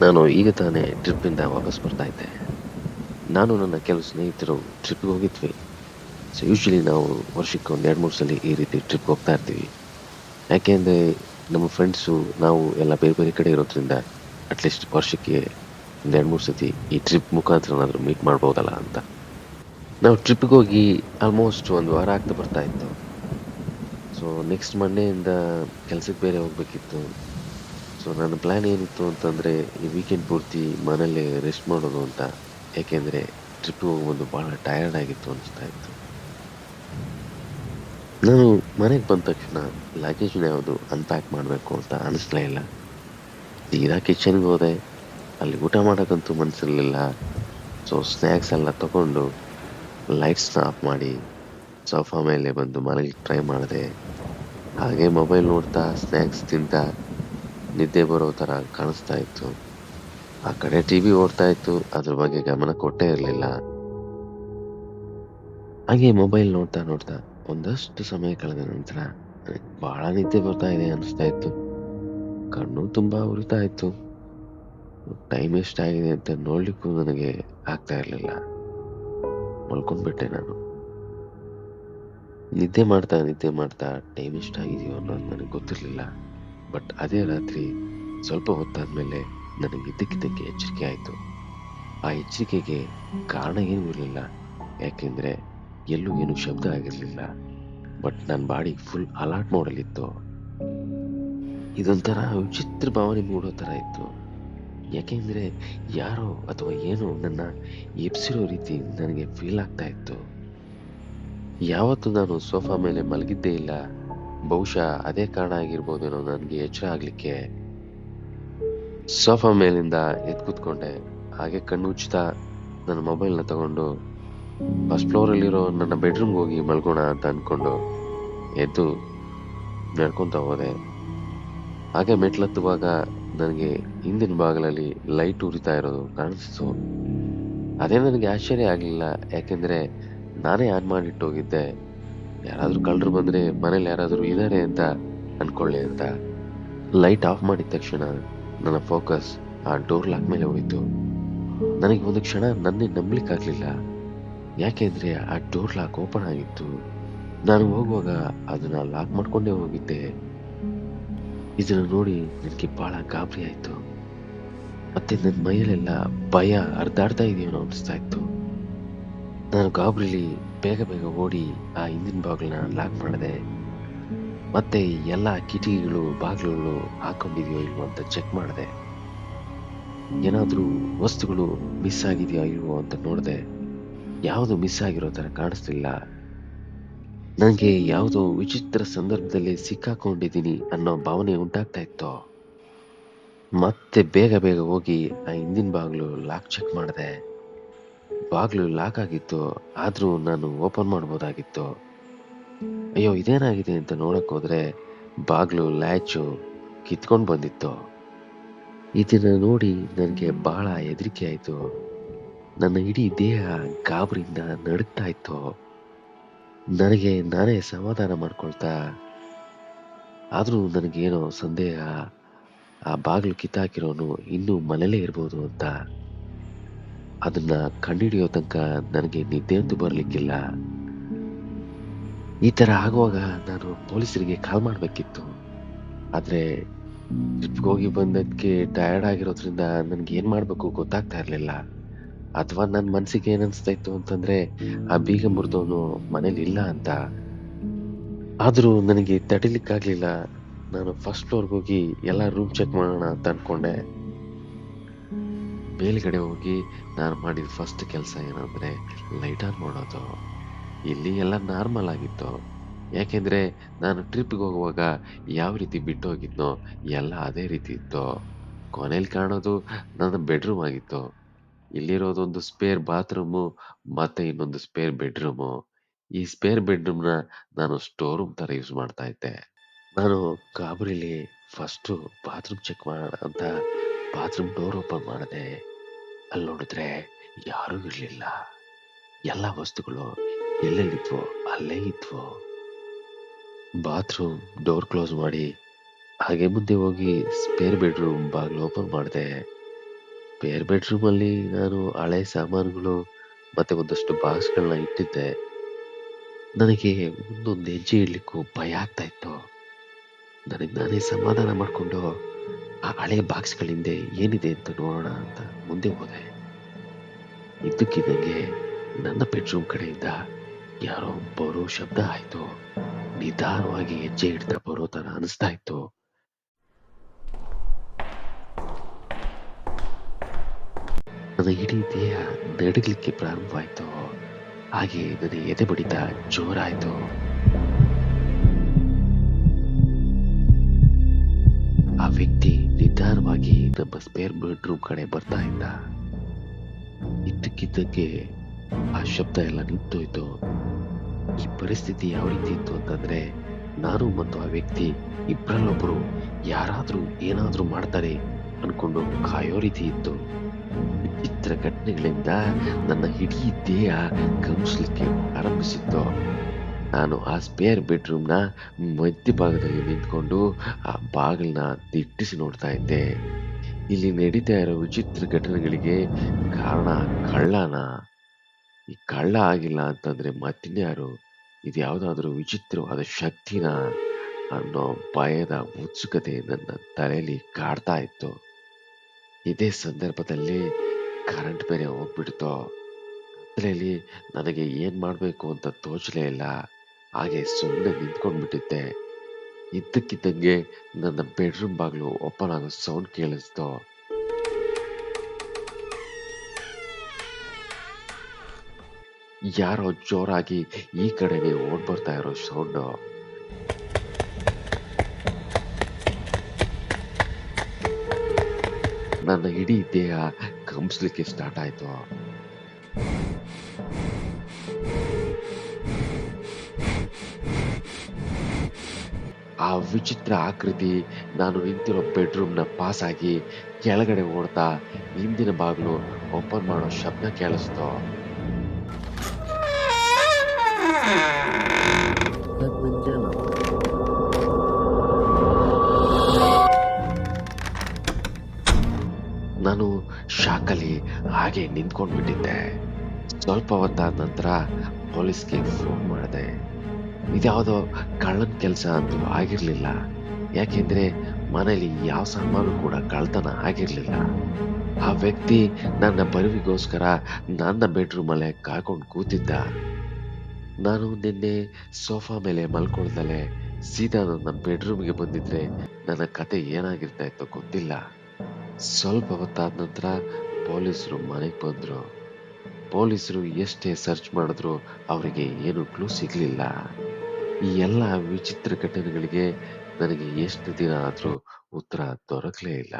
ನಾನು ಈಗ ತಾನೇ ಟ್ರಿಪ್ಪಿಂದ ವಾಪಸ್ ಬರ್ತಾ ಇದ್ದೆ. ನಾನು ನನ್ನ ಕೆಲವು ಸ್ನೇಹಿತರು ಟ್ರಿಪ್ಗೆ ಹೋಗಿದ್ವಿ. ಸೊ ಯೂಶ್ವಲಿ ನಾವು ವರ್ಷಕ್ಕೆ ಒಂದು ಎರಡು ಮೂರು ಸಲ ಈ ರೀತಿ ಟ್ರಿಪ್ ಹೋಗ್ತಾ ಇರ್ತೀವಿ. ಯಾಕೆಂದರೆ ನಮ್ಮ ಫ್ರೆಂಡ್ಸು ನಾವು ಎಲ್ಲ ಬೇರೆ ಬೇರೆ ಕಡೆ ಇರೋದ್ರಿಂದ ಅಟ್ಲೀಸ್ಟ್ ವರ್ಷಕ್ಕೆ ಒಂದು ಎರಡು ಮೂರು ಸತಿ ಈ ಟ್ರಿಪ್ ಮುಖಾಂತರನಾದರೂ ಮೀಟ್ ಮಾಡ್ಬೋದಲ್ಲ ಅಂತ. ನಾವು ಟ್ರಿಪ್ಗೆ ಹೋಗಿ ಆಲ್ಮೋಸ್ಟ್ ಒಂದು ವಾರ ಆಗ್ತಾ ಬರ್ತಾ ಇತ್ತು. ಸೊ ನೆಕ್ಸ್ಟ್ ಮಂಡೆಯಿಂದ ಕೆಲಸಕ್ಕೆ ಬೇರೆ ಹೋಗಬೇಕಿತ್ತು. ಸೊ ನನ್ನ ಪ್ಲ್ಯಾನ್ ಏನಿತ್ತು ಅಂತಂದರೆ, ಈ ವೀಕೆಂಡ್ ಪೂರ್ತಿ ಮನೇಲಿ ರೆಸ್ಟ್ ಮಾಡೋದು ಅಂತ. ಯಾಕೆಂದರೆ ಟ್ರಿಪ್ ಹೋಗುವುದು ಭಾಳ ಟಯರ್ಡ್ ಆಗಿತ್ತು ಅನಿಸ್ತಾ ಇತ್ತು. ನಾನು ಮನೆಗೆ ಬಂದ ತಕ್ಷಣ ಲಗೇಜ್ನ ಯಾವುದು ಅನ್ಪ್ಯಾಕ್ ಮಾಡಬೇಕು ಅಂತ ಅನಿಸ್ಲೇ ಇಲ್ಲ. ತೀರಾ ಕಿಚನ್ಗೆ ಹೋದೆ. ಅಲ್ಲಿ ಊಟ ಮಾಡೋಕ್ಕಂತೂ ಮನಸ್ಸಿರಲಿಲ್ಲ ಸೊ ಸ್ನ್ಯಾಕ್ಸ್ ಎಲ್ಲ ತಗೊಂಡು ಲೈಟ್ಸ್ನ ಆಫ್ ಮಾಡಿ ಸೋಫಾ ಮೇಲೆ ಬಂದು ಮನೇಲಿ ಟ್ರೈ ಮಾಡಿದೆ. ಹಾಗೆ ಮೊಬೈಲ್ ನೋಡ್ತಾ ಸ್ನ್ಯಾಕ್ಸ್ ತಿಂತಾ ನಿದ್ದೆ ಬರೋ ಥರ ಕಾಣಿಸ್ತಾ ಇತ್ತು. ಆ ಕಡೆ ಟಿ ವಿ ಓಡ್ತಾ ಇತ್ತು, ಅದ್ರ ಬಗ್ಗೆ ಗಮನ ಕೊಟ್ಟೇ ಇರಲಿಲ್ಲ. ಹಾಗೆ ಮೊಬೈಲ್ ನೋಡ್ತಾ ನೋಡ್ತಾ ಒಂದಷ್ಟು ಸಮಯ ಕಳೆದ ನಂತರ ಬಹಳ ನಿದ್ದೆ ಬರ್ತಾ ಇದೆ ಅನಿಸ್ತಾ ಇತ್ತು. ಕಣ್ಣು ತುಂಬಾ ಉರಿತಾ ಇತ್ತು. ಟೈಮ್ ಎಷ್ಟಾಗಿದೆ ಅಂತ ನೋಡ್ಲಿಕ್ಕೂ ನನಗೆ ಆಗ್ತಾ ಇರಲಿಲ್ಲ. ಮಲ್ಕೊಂಡ್ಬಿಟ್ಟೆ ನಾನು. ನಿದ್ದೆ ಮಾಡ್ತಾ ನಿದ್ದೆ ಮಾಡ್ತಾ ಟೈಮ್ ಎಷ್ಟಾಗಿದೆಯೋ ಅನ್ನೋದು ನನಗೆ ಗೊತ್ತಿರಲಿಲ್ಲ. ಬಟ್ ಅದೇ ರಾತ್ರಿ ಸ್ವಲ್ಪ ಹೊತ್ತಾದ್ಮೇಲೆ ನನಗೆ ಇದ್ದಕ್ಕಿದ್ದಕ್ಕೆ ಎಚ್ಚರಿಕೆ ಆಯಿತು. ಆ ಎಚ್ಚರಿಕೆಗೆ ಕಾರಣ ಏನೂ ಇರಲಿಲ್ಲ. ಯಾಕೆಂದರೆ ಎಲ್ಲೂ ಏನು ಶಬ್ದ ಆಗಿರಲಿಲ್ಲ. ಬಟ್ ನನ್ನ ಬಾಡಿ ಫುಲ್ ಅಲರ್ಟ್ ಮೋಡಲ್ಲಿತ್ತು. ಇದೊಂಥರ ವಿಚಿತ್ರ ಭಾವನೆ ಮೂಡೋ ಥರ ಇತ್ತು. ಯಾಕೆಂದರೆ ಯಾರೋ ಅಥವಾ ಏನೋ ನನ್ನ ಎಬ್ಸಿರೋ ರೀತಿ ನನಗೆ ಫೀಲ್ ಆಗ್ತಾ ಇತ್ತು. ಯಾವತ್ತು ನಾನು ಸೋಫಾ ಮೇಲೆ ಮಲಗಿದ್ದೇ ಇಲ್ಲ. ಬಹುಶಃ ಅದೇ ಕಾರಣ ಆಗಿರ್ಬೋದೇನೋ ನನಗೆ ಎಚ್ಚರ ಆಗಲಿಕ್ಕೆ ಸೋಫಾ ಮೇಲಿಂದ ಎದ್ದು ಕೂತ್ಕೊಂಡೆ. ಹಾಗೆ ಕಣ್ಣು ಉಚಿತ ನನ್ನ ಮೊಬೈಲ್ನ ತಗೊಂಡು ಫಸ್ಟ್ ಫ್ಲೋರಲ್ಲಿರೋ ನನ್ನ ಬೆಡ್ರೂಮ್ಗೆ ಹೋಗಿ ಮಲ್ಗೋಣ ಅಂತ ಅಂದ್ಕೊಂಡು ಎದ್ದು ನಡ್ಕೊತ ಹೋದೆ. ಹಾಗೆ ಮೆಟ್ಲತ್ತುವಾಗ ನನಗೆ ಹಿಂದಿನ ಭಾಗದಲ್ಲಿ ಲೈಟ್ ಉರಿತಾ ಇರೋದು ಕಾಣಿಸ್ತು. ಅದೇ ನನಗೆ ಆಶ್ಚರ್ಯ ಆಗಲಿಲ್ಲ. ಯಾಕೆಂದರೆ ನಾನೇ ಆನ್ ಮಾಡಿಟ್ಟು ಹೋಗಿದ್ದೆ. ಯಾರಾದರೂ ಕಳ್ಳರು ಬಂದರೆ ಮನೇಲಿ ಯಾರಾದರೂ ಇದ್ದಾರೆ ಅಂತ ಅಂದ್ಕೊಳ್ಳಿ ಅಂತ ಲೈಟ್ ಆಫ್ ಮಾಡಿದ ತಕ್ಷಣ ನನ್ನ ಫೋಕಸ್ ಆ ಡೋರ್ ಲಾಕ್ ಮೇಲೆ ಹೋಯಿತು. ನನಗೆ ಒಂದು ಕ್ಷಣ ನನ್ನೇ ನಂಬಲಿಕ್ಕಾಗಲಿಲ್ಲ. ಯಾಕೆಂದರೆ ಆ ಡೋರ್ ಲಾಕ್ ಓಪನ್ ಆಗಿತ್ತು. ನಾನು ಹೋಗುವಾಗ ಅದನ್ನ ಲಾಕ್ ಮಾಡಿಕೊಂಡೇ ಹೋಗಿದ್ದೆ. ಇದನ್ನು ನೋಡಿ ನನಗೆ ಬಹಳ ಗಾಬರಿ ಆಯಿತು. ಮತ್ತೆ ನನ್ನ ಮೈಯಲ್ಲೆಲ್ಲ ಭಯ ಹರಿದಾಡ್ತಾ ಇದೆಯೋ ಅನಿಸ್ತಾ ಇತ್ತು. ನಾನು ಗಾಬರಿಲಿ ಬೇಗ ಬೇಗ ಓಡಿ ಆ ಹಿಂದಿನ ಬಾಗಿಲನ್ನ ಲಾಕ್ ಮಾಡಿದೆ. ಮತ್ತೆ ಎಲ್ಲ ಕಿಟಕಿಗಳು, ಬಾಗಿಲುಗಳು ಹಾಕೊಂಡಿದೆಯೋ ಇಲ್ವೋ ಅಂತ ಚೆಕ್ ಮಾಡಿದೆ. ಏನಾದರೂ ವಸ್ತುಗಳು ಮಿಸ್ ಆಗಿದೆಯೋ ಇಲ್ವೋ ಅಂತ ನೋಡಿದೆ. ಯಾವುದು ಮಿಸ್ ಆಗಿರೋ ಥರ ಕಾಣಿಸ್ತಿಲ್ಲ. ನನಗೆ ಯಾವುದೋ ವಿಚಿತ್ರ ಸಂದರ್ಭದಲ್ಲಿ ಸಿಕ್ಕಾಕೊಂಡಿದ್ದೀನಿ ಅನ್ನೋ ಭಾವನೆ ಉಂಟಾಗ್ತಾ ಇತ್ತು. ಮತ್ತೆ ಬೇಗ ಬೇಗ ಹೋಗಿ ಆ ಹಿಂದಿನ ಬಾಗಿಲು ಲಾಕ್ ಚೆಕ್ ಮಾಡಿದೆ. ಬಾಗಿಲು ಲಾಕ್ ಆಗಿತ್ತು. ಆದರೂ ನಾನು ಓಪನ್ ಮಾಡ್ಬೋದಾಗಿತ್ತು. ಅಯ್ಯೋ, ಇದೇನಾಗಿದೆ ಅಂತ ನೋಡಕ್ ಹೋದ್ರೆ ಬಾಗಿಲು ಲ್ಯಾಚು ಕಿತ್ಕೊಂಡು ಬಂದಿತ್ತು. ಇದನ್ನ ನೋಡಿ ನನಗೆ ಬಹಳ ಹೆದರಿಕೆ ಆಯಿತು. ನನ್ನ ಇಡೀ ದೇಹ ಗಾಬರಿಯಿಂದ ನಡುಗ್ತಾ ಇತ್ತು. ನನಗೆ ನಾನೇ ಸಮಾಧಾನ ಮಾಡ್ಕೊಳ್ತಾ, ಆದರೂ ನನಗೇನೋ ಸಂದೇಹ, ಆ ಬಾಗಿಲು ಕಿತ್ತಾಕಿರೋನು ಇನ್ನೂ ಮನೇಲೇ ಇರ್ಬೋದು ಅಂತ ಅದನ್ನ ಕಂಡುಹಿಡಿಯೋ ತನಕ ನನಗೆ ನಿದ್ದೆ ಅಂತೂ ಬರಲಿಕ್ಕಿಲ್ಲ. ಈ ತರ ಆಗುವಾಗ ನಾನು ಪೊಲೀಸರಿಗೆ ಕಾಲ್ ಮಾಡಬೇಕಿತ್ತು. ಆದ್ರೆ ಟ್ರಿಪ್ಗೆ ಹೋಗಿ ಬಂದಕ್ಕೆ ಟಯರ್ಡ್ ಆಗಿರೋದ್ರಿಂದ ನನ್ಗೆ ಏನ್ ಮಾಡಬೇಕು ಗೊತ್ತಾಗ್ತಾ ಇರಲಿಲ್ಲ. ಅಥವಾ ನನ್ನ ಮನ್ಸಿಗೆ ಏನ್ ಅನ್ಸ್ತಾ ಇತ್ತು ಅಂತಂದ್ರೆ ಆ ಬೀಗ ಮುರಿದವನು ಮನೇಲಿ ಇಲ್ಲ ಅಂತ. ಆದರೂ ನನಗೆ ತಡಿಲಿಕ್ಕಾಗ್ಲಿಲ್ಲ. ನಾನು ಫಸ್ಟ್ ಫ್ಲೋರ್ಗೆ ಹೋಗಿ ಎಲ್ಲ ರೂಮ್ ಚೆಕ್ ಮಾಡೋಣ ಅಂತ ಅಂದ್ಕೊಂಡೆ ಮೇಲ್ಗಡೆ ಹೋಗಿ ನಾನು ಮಾಡಿದ ಫಸ್ಟ್ ಕೆಲಸ ಏನಂದರೆ ಲೈಟ್ ಆನ್ ಮಾಡೋದು. ಇಲ್ಲಿ ಎಲ್ಲ ನಾರ್ಮಲ್ ಆಗಿತ್ತು. ಯಾಕೆಂದರೆ ನಾನು ಟ್ರಿಪ್ಗೆ ಹೋಗುವಾಗ ಯಾವ ರೀತಿ ಬಿಟ್ಟು ಹೋಗಿದ್ನೋ ಎಲ್ಲ ಅದೇ ರೀತಿ ಇತ್ತು. ಕೊನೆಯಲ್ಲಿ ಕಾಣೋದು ನನ್ನ ಬೆಡ್ರೂಮ್ ಆಗಿತ್ತು. ಇಲ್ಲಿರೋದೊಂದು ಸ್ಪೇರ್ ಬಾತ್ರೂಮು ಮತ್ತು ಇನ್ನೊಂದು ಸ್ಪೇರ್ ಬೆಡ್ರೂಮು ಈ ಸ್ಪೇರ್ ಬೆಡ್ರೂಮ್ನ ನಾನು ಸ್ಟೋರ್ ರೂಮ್ ಥರ ಯೂಸ್ ಮಾಡ್ತಾ ಇದ್ದೆ. ನಾನು ಕಾಬರಿಲಿ ಫಸ್ಟು ಬಾತ್ರೂಮ್ ಚೆಕ್ ಮಾಡೋಣ ಅಂತ ಬಾತ್ರೂಮ್ ಡೋರ್ ಓಪನ್ ಮಾಡಿದೆ ಅಲ್ಲಿ ನೋಡಿದ್ರೆ ಯಾರೂ ಇರಲಿಲ್ಲ. ಎಲ್ಲ ವಸ್ತುಗಳು ಎಲ್ಲೆಲ್ಲಿದ್ವೋ ಅಲ್ಲೇ ಇದ್ವೋ. ಬಾತ್ರೂಮ್ ಡೋರ್ ಕ್ಲೋಸ್ ಮಾಡಿ ಹಾಗೆ ಮುಂದೆ ಹೋಗಿ ಸ್ಪೇರ್ ಬೆಡ್ರೂಮ್ ಬಾಗಿಲು ಓಪನ್ ಮಾಡಿದೆ. ಸ್ಪೇರ್ ಬೆಡ್ರೂಮಲ್ಲಿ ನಾನು ಹಳೆ ಸಾಮಾನುಗಳು ಮತ್ತೆ ಒಂದಷ್ಟು ಬಾಕ್ಸ್ಗಳನ್ನ ಇಟ್ಟಿದ್ದೆ. ನನಗೆ ಒಂದೊಂದು ಹೆಜ್ಜೆ ಇಡ್ಲಿಕ್ಕೂ ಭಯ ಆಗ್ತಾ ಇತ್ತು. ನನಗೆ ನಾನೇ ಸಮಾಧಾನ ಮಾಡಿಕೊಂಡು ಆ ಹಳೆ ಬಾಕ್ಸ್ಗಳ ಹಿಂದೆ ಏನಿದೆ ಅಂತ ನೋಡೋಣ ಅಂತ ಮುಂದೆ ಹೋದೆ. ಇದ್ದಕ್ಕಿದ್ದಂಗೆ ನನ್ನ ಬೆಡ್ರೂಮ್ ಕಡೆಯಿಂದ ಯಾರೋ ಬರೋ ಶಬ್ದ ಆಯಿತು. ನಿಧಾನವಾಗಿ ಹೆಜ್ಜೆ ಇಡ್ತಾ ಬರೋ ತರ ಅನಿಸ್ತಾ ಇತ್ತು. ನನ್ನ ಇಡೀ ದೇಹ ನಡಗಲಿಕ್ಕೆ ಪ್ರಾರಂಭವಾಯಿತು. ಹಾಗೆ ನನಗೆ ಎದೆ ಬಡಿತ ಜೋರಾಯ್ತು. ನಿಧಾನವಾಗಿ ನಮ್ಮ ಸ್ಪೇರ್ ಬೆಡ್ರೂಮ್ ಕಡೆ ಬರ್ತಾ ಇದ್ದ. ಇದ್ದಕ್ಕಿದ್ದಕ್ಕೆ ಆ ಶಬ್ದ ಎಲ್ಲ ನಿಂತೋಯ್ತು. ಈ ಪರಿಸ್ಥಿತಿ ಯಾವ ರೀತಿ ಇತ್ತು ಅಂತಂದ್ರೆ, ನಾನು ಮತ್ತು ಆ ವ್ಯಕ್ತಿ ಇಬ್ಬರಲ್ಲೊಬ್ಬರು ಯಾರಾದರೂ ಏನಾದರೂ ಮಾಡ್ತಾರೆ ಅನ್ಕೊಂಡು ಕಾಯೋ ರೀತಿ ಇತ್ತು. ವಿಚಿತ್ರ ಘಟನೆಗಳಿಂದ ನನ್ನ ಇಡೀ ದೇಹ ಆರಂಭಿಸಿತ್ತು. ನಾನು ಆ ಸ್ಪೇರ್ ಬೆಡ್ರೂಮ್ನ ಮಧ್ಯಭಾಗದಲ್ಲಿ ನಿಂತ್ಕೊಂಡು ಆ ಬಾಗಿಲನ್ನ ದಿಟ್ಟಿಸಿ ನೋಡ್ತಾ ಇದ್ದೆ. ಇಲ್ಲಿ ನಡೀತಾ ಇರೋ ವಿಚಿತ್ರ ಘಟನೆಗಳಿಗೆ ಕಾರಣ ಕಳ್ಳನ. ಈ ಕಳ್ಳ ಆಗಿಲ್ಲ ಅಂತಂದ್ರೆ ಮತ್ತಿನ್ಯಾರು ಇದು ಯಾವುದಾದ್ರೂ ವಿಚಿತ್ರವಾದ ಶಕ್ತಿನ ಅನ್ನೋ ಭಯದ ಉತ್ಸುಕತೆ ನನ್ನ ತಲೆಯಲ್ಲಿ ಕಾಡ್ತಾ ಇತ್ತು. ಇದೇ ಸಂದರ್ಭದಲ್ಲಿ ಕರೆಂಟ್ ಬೇರೆ ಹೋಗ್ಬಿಡ್ತು? ಕತ್ತಲೆಯಲ್ಲಿ ನನಗೆ ಏನ್ ಮಾಡಬೇಕು ಅಂತ ತೋಚಲೇ ಇಲ್ಲ. ಹಾಗೆ ಸುಮ್ಮನೆ ನಿಂತ್ಕೊಂಡ್ಬಿಟ್ಟಿದ್ದೆ. ಇದ್ದಕ್ಕಿದ್ದಂಗೆ ನನ್ನ ಬೆಡ್ರೂಮ್ ಬಾಗಿಲು ಓಪನ್ ಆಗೋ ಸೌಂಡ್ ಕೇಳಿಸ್ತು. ಯಾರೋ ಜೋರಾಗಿ ಈ ಕಡೆಗೆ ಓಡ್ ಬರ್ತಾ ಇರೋ ಸೌಂಡು. ನನ್ನ ಇಡೀ ದೇಹ ಕಂಪಿಸ್ಲಿಕ್ಕೆ ಸ್ಟಾರ್ಟ್ ಆಯ್ತು. ಆ ವಿಚಿತ್ರ ಆಕೃತಿ ನಾನು ನಿಂತಿರೋ ಬೆಡ್ರೂಮ್ನ ಪಾಸಾಗಿ ಕೆಳಗಡೆ ಓಡ್ತಾ ಹಿಂದಿನ ಬಾಗಿಲು ಓಪನ್ ಮಾಡೋ ಶಬ್ದ ಕೇಳಿಸ್ತು. ನಾನು ಶಾಕಲ್ಲಿ ಹಾಗೆ ನಿಂತ್ಕೊಂಡ್ಬಿಟ್ಟಿದ್ದೆ. ಸ್ವಲ್ಪ ಹೊತ್ತಾದ ನಂತರ ಪೊಲೀಸ್ಗೆ ಫೋನ್ ಮಾಡಿದೆ. ಇದ್ಯಾವುದೋ ಕಳ್ಳನ ಕೆಲಸ ಅಂತೂ ಆಗಿರಲಿಲ್ಲ. ಯಾಕೆಂದ್ರೆ ಮನೇಲಿ ಯಾವ ಸಾಮಾನು ಕೂಡ ಕಳ್ತನ ಆಗಿರಲಿಲ್ಲ. ಆ ವ್ಯಕ್ತಿ ನನ್ನ ಬರುವಿಗೋಸ್ಕರ ನನ್ನ ಬೆಡ್ರೂಮಲ್ಲೇ ಕಾಕೊಂಡು ಕೂತಿದ್ದ. ನಾನು ನಿನ್ನೆ ಸೋಫಾ ಮೇಲೆ ಮಲ್ಕೊಳ್ದಲೇ ಸೀದಾ ನನ್ನ ಬೆಡ್ರೂಮ್ಗೆ ಬಂದಿದ್ರೆ ನನ್ನ ಕತೆ ಏನಾಗಿರ್ತಾ ಇತ್ತು ಗೊತ್ತಿಲ್ಲ. ಸ್ವಲ್ಪ ಹೊತ್ತಾದ ನಂತರ ಪೊಲೀಸರು ಮನೆಗೆ ಬಂದರು. ಪೊಲೀಸರು ಎಷ್ಟೇ ಸರ್ಚ್ ಮಾಡಿದ್ರು ಅವರಿಗೆ ಏನು ಕ್ಲೂ ಸಿಗ್ಲಿಲ್ಲ. ಈ ಎಲ್ಲ ವಿಚಿತ್ರ ಘಟನೆಗಳಿಗೆ ನನಗೆ ಎಷ್ಟು ದಿನ ಆದ್ರೂ ಉತ್ತರ ದೊರಕಲೇ ಇಲ್ಲ.